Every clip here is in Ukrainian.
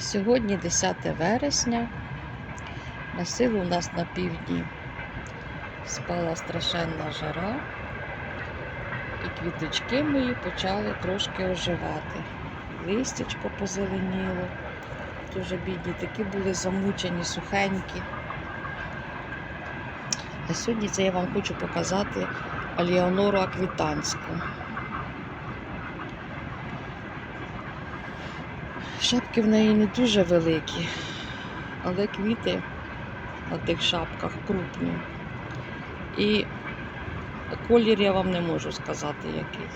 Сьогодні 10 вересня. На силу у нас на півдні спала страшенна жара, і квіточки мої почали трошки оживати. Листячко позеленіло. Дуже бідні, такі були замучені, сухенькі. А сьогодні це я вам хочу показати Аліонору Аквітанську. Шапки в неї не дуже великі, але квіти на тих шапках крупні. І колір я вам не можу сказати який.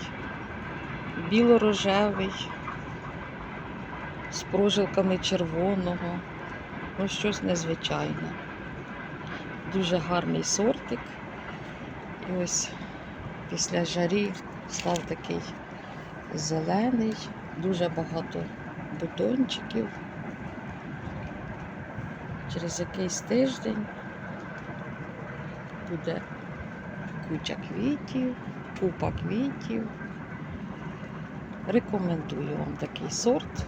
Біло-рожевий, з прожилками червоного. Ну, щось незвичайне. Дуже гарний сортик. І ось після жарі став такий зелений, дуже багато бутончиків. Через якийсь тиждень буде куча квітів, купа квітів. Рекомендую вам такий сорт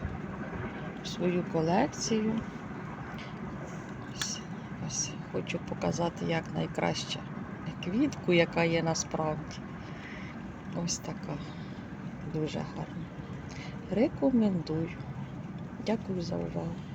в свою колекцію. Ось, ось хочу показати як найкраще квітку, яка є насправді. Ось така. Дуже гарна. Рекомендую. Дякую за увагу.